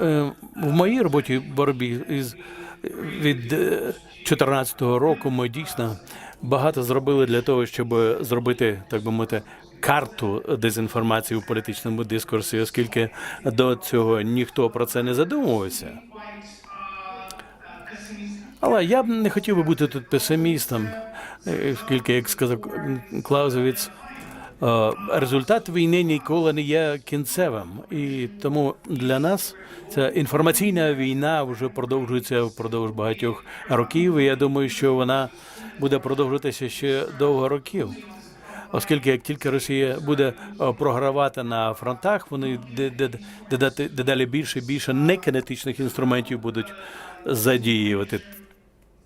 Е, в моїй роботі боротьбі із від 2014 року ми дійсно багато зробили для того, щоб зробити, так би мовити, карту дезінформації у політичному дискурсі, оскільки до цього ніхто про це не задумувався. Але я б не хотів би бути тут песимістом, е, оскільки, як сказав Клаузевіц, е, результат війни ніколи не є кінцевим. І тому для нас ця інформаційна війна вже продовжується впродовж багатьох років. І я думаю, що вона буде продовжуватися ще довго років. Оскільки як тільки Росія буде е, програвати на фронтах, вони дедалі більше і більше некінетичних інструментів будуть задіювати.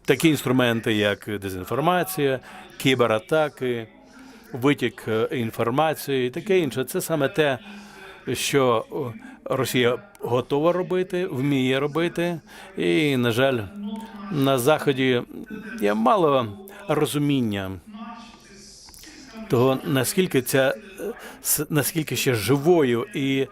Такі інструменти, як дезінформація, кібератаки, витік е, інформації і таке інше. Це саме те, що Росія готова робити, вміє робити. І, на жаль, на Заході є мало розуміння того, наскільки ця е, наскільки ще живою і е,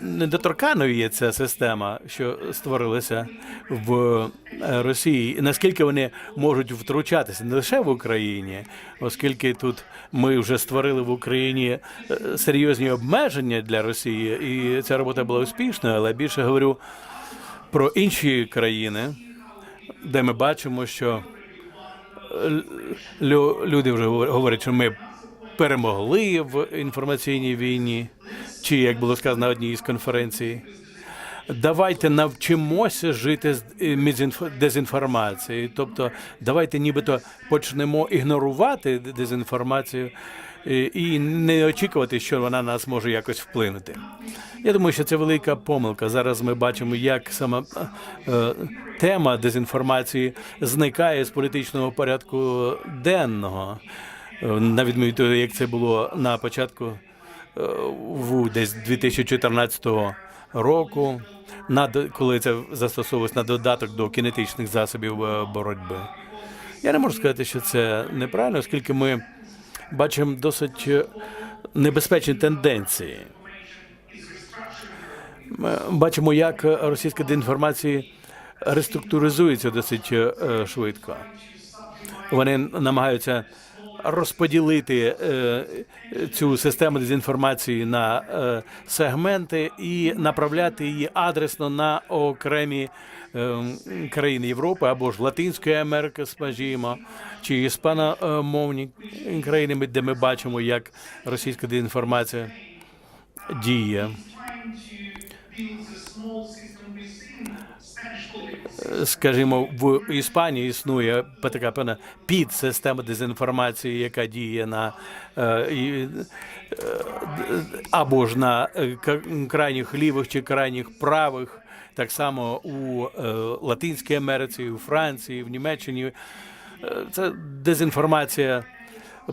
недоторканою є ця система, що створилася в е, Росії, наскільки вони можуть втручатися не лише в Україні, оскільки тут ми вже створили в Україні е, серйозні обмеження для Росії, і ця робота була успішною, але більше говорю про інші країни, де ми бачимо, що люди вже говорять, що ми перемогли в інформаційній війні, чи як було сказано на одній із конференцій. Давайте навчимося жити з е, дезінформацією. Тобто, давайте нібито почнемо ігнорувати дезінформацію е, і не очікувати, що вона на нас може якось вплинути. Я думаю, що це велика помилка. Зараз ми бачимо, як сама е, тема дезінформації зникає з політичного порядку денного, на відміну від того, як це було на початку е, десь 2014 року, коли це застосовувалось на додаток до кінетичних засобів е, боротьби. Я не можу сказати, що це неправильно, оскільки ми бачимо досить е, небезпечні тенденції. Ми бачимо, як російська деінформація реструктуризується досить е, швидко. Вони намагаються розподілити е, цю систему дезінформації на е, сегменти і направляти її адресно на окремі е, країни Європи або ж Латинської Америки, скажімо, чи іспаномовні країни, де ми бачимо, як російська деінформація діє. Скажімо, в Іспанії існує така певна підсистема дезінформації, яка діє на е, е, або ж на е, крайніх лівих чи крайніх правих, так само у Латинській Америці, у Франції, в Німеччині. Це дезінформація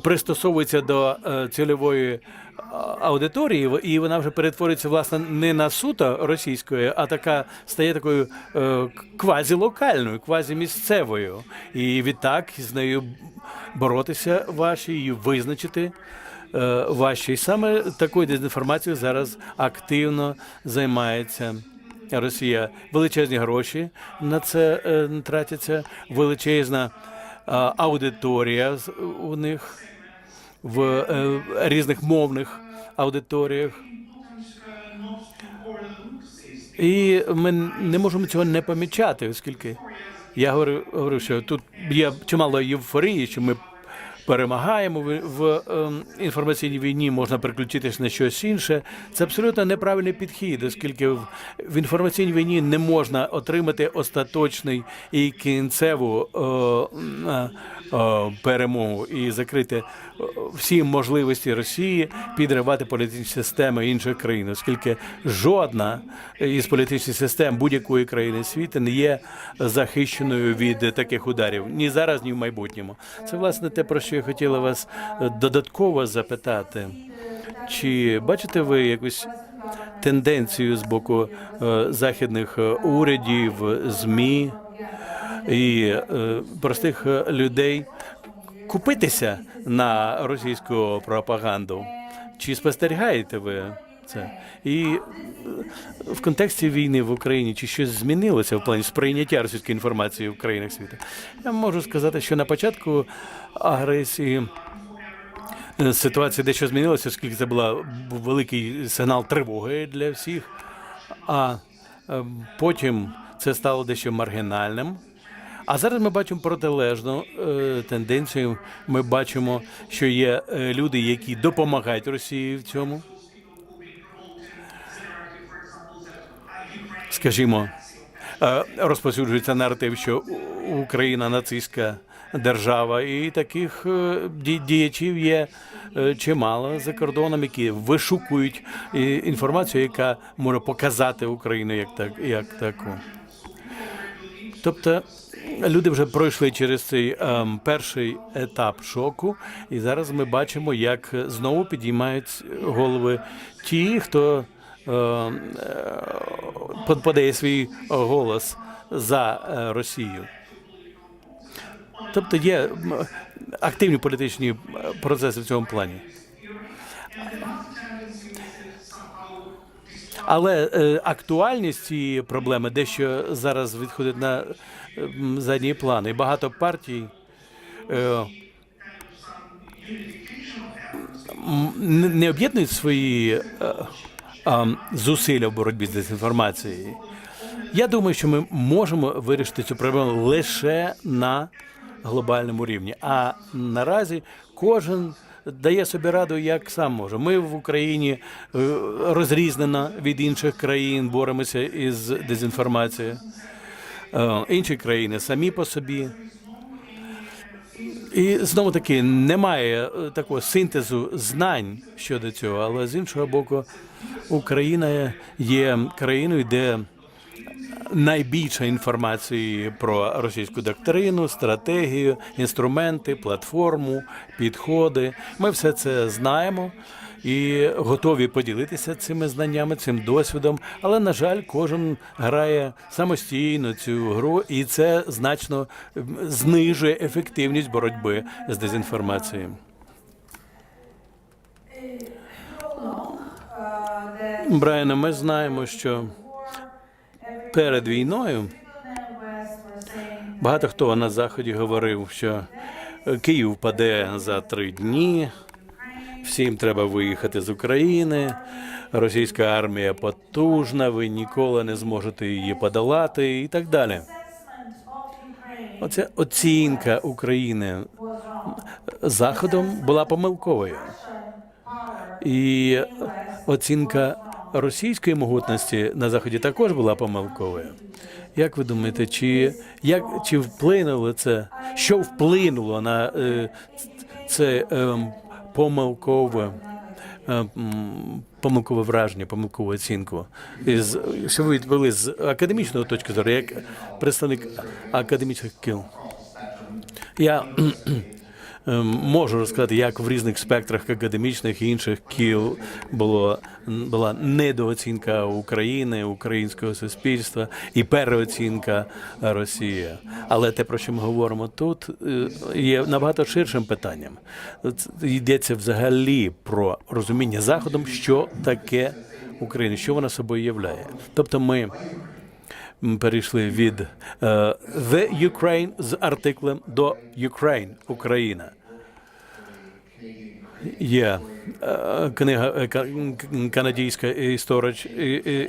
пристосовується до е, цільової аудиторії, в- і вона вже перетворюється власне не на суто російською, а така стає такою е, квазілокальною, квазімісцевою. І відтак з нею боротися важче, її визначити. е, Важче. І саме такою дезінформацією зараз активно займається Росія. Величезні гроші на це е, тратяться, величезна аудиторія у них в е, різних мовних аудиторіях. І ми не можемо цього не помічати, оскільки я говорю, говорю що тут є чимало євфорії, що ми перемагаємо в, ем, інформаційній війні, можна переключитись на щось інше. Це абсолютно неправильний підхід, оскільки в, інформаційній війні не можна отримати остаточний і кінцеву е, м, е, перемогу і закрити е, всі можливості Росії підривати політичні системи інших країн, оскільки жодна із політичних систем будь-якої країни світу не є захищеною від таких ударів ні зараз, ні в майбутньому. Це власне те, про що хотіла вас е, додатково запитати. Чи бачите ви якусь тенденцію з боку е, західних е, урядів, змі і простих людей купитися на російську пропаганду? Чи спостерігаєте ви це. І е, в контексті війни в Україні чи щось змінилося в плані сприйняття російської інформації в країнах світу? Я можу сказати, що на початку агресії е, ситуація дещо змінилася, оскільки це була великий сигнал тривоги для всіх. А е, потім це стало дещо маргінальним. А зараз ми бачимо протилежну тенденцію. Ми бачимо, що є люди, які допомагають Росії в цьому. Скажімо, е, розповсюджується наратив, що Україна нацистська держава, і таких е, ді- діячів є е, чимало за кордоном, які вишукують інформацію, яка може показати Україну як так, як таку. Тобто люди вже пройшли через цей ем, перший етап шоку, і зараз ми бачимо, як знову підіймають голови ті, хто подає свій голос за е, Росію. Тобто є активні політичні е, процеси в цьому плані. Але е, актуальність цієї проблеми дещо зараз відходить на е, задній план. І багато партій е, не- об'єднують свої е, е, зусилля в боротьбі з дезінформацією. Я думаю, що ми можемо вирішити цю проблему лише на глобальному рівні. А наразі кожен дає собі раду, як сам може. Ми в Україні е, розрізнено від інших країн, боремося із дезінформацією. Е, Інші країни самі по собі. І знову таки немає е, такого синтезу знань щодо цього, але з іншого боку, Україна є країною, де найбільше інформації про російську доктрину, стратегію, інструменти, платформу, підходи. Ми все це знаємо і готові поділитися цими знаннями, цим досвідом. Але на жаль, кожен грає самостійно цю гру, і це значно знижує ефективність боротьби з дезінформацією. Брайане, ми знаємо, що перед війною багато хто на заході говорив, що Київ впаде за три дні, всім треба виїхати з України. Російська армія потужна, ви ніколи не зможете її подолати, і так далі. Оця оцінка України заходом була помилковою. І оцінка російської могутності на заході також була помилковою. Як ви думаєте, чи як чи вплинуло це? Що вплинуло на е, це е, помилкове? е, Помилкове враження, помилкову оцінку. Із, що ви відповіли з академічної точки зору, як представник академічних кіл? Я ем, можу розказати, як в різних спектрах академічних і інших кіл було була недооцінка України, українського суспільства і переоцінка Росії. Але те, про що ми говоримо тут, е, є набагато ширшим питанням. Йдеться взагалі про розуміння заходом, що таке Україна, що вона собою являє. Тобто ми перейшли від е, The Ukraine з артиклем до Ukraine Україна. Є е, книга е, канадійська історич,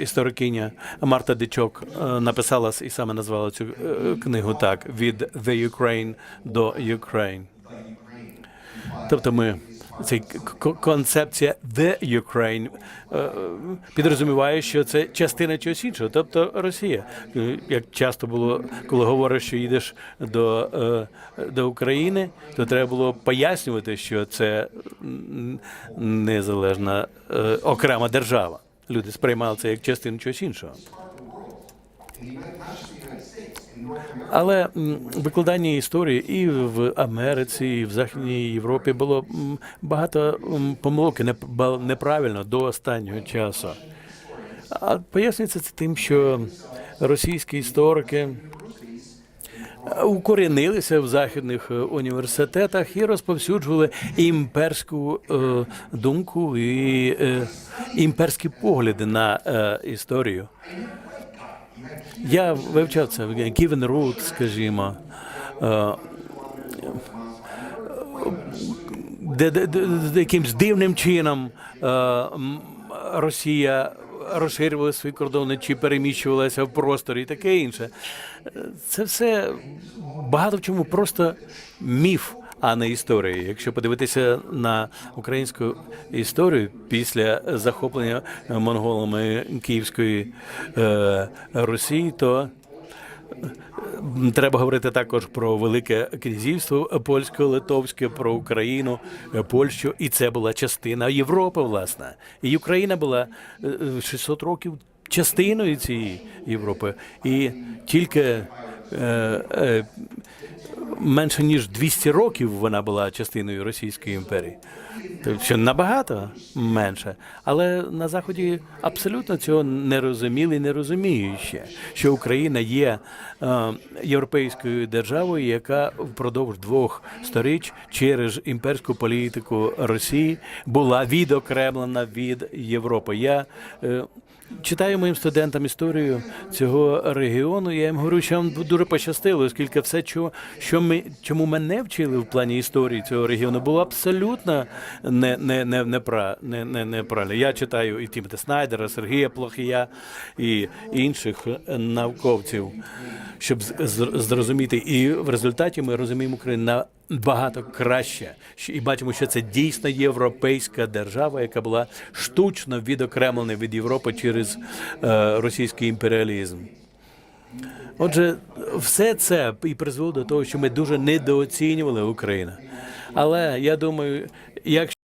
історикиня Марта Дичок е, написала і саме назвала цю книгу так: від The Ukraine до Ukraine. Тобто ми цей концепція The Ukraine е, підрозуміває, що це частина чогось іншого, тобто Росія. Е, Як часто було, коли говориш, що їдеш до, е, до України, то треба було пояснювати, що це незалежна е, окрема держава. Люди сприймали це як частину чогось іншого. Але викладання історії і в Америці, і в Західній Європі було багато помилок неправильно до останнього часу. А пояснюється це тим, що російські історики укорінилися в західних е, університетах і розповсюджували імперську е, думку і е, імперські погляди на е, історію. Я вивчав це Ківен Рут, скажімо. е, де якимсь дивним чином е, Росія розширювала свої кордони чи переміщувалася в просторі і таке інше. Е, Це все багато в чому просто міф, а не історія. Якщо подивитися на українську історію після захоплення монголами Київської е, Росії, то Треба говорити також про Велике Князівство польсько-литовське, про Україну, е, Польщу, і це була частина Європи, власне. І Україна була е, е, 600 років частиною цієї Європи. І тільки е, е, менше ніж 200 років вона була частиною Російської імперії. Тобто що набагато менше. Але на Заході абсолютно цього не розуміли і не розуміють ще, що Україна є е, європейською державою, яка впродовж двох сторіч через імперську політику Росії була відокремлена від Європи. Я е, Читаю моїм студентам історію цього регіону. Я їм говорю, що вам дуже пощастило, оскільки все, що, що ми чому мене вчили в плані історії цього регіону, було абсолютно не, не, не, не, пра- не, не. Я читаю і Тімоти Снайдера, Сергія Плохія і інших науковців, щоб зрозуміти. І в результаті ми розуміємо Україну на Багато краще і бачимо, що це дійсно європейська держава, яка була штучно відокремлена від Європи через е, російський імперіалізм. Отже, все це і призвело до того, що ми дуже недооцінювали Україну. Але я думаю, якщо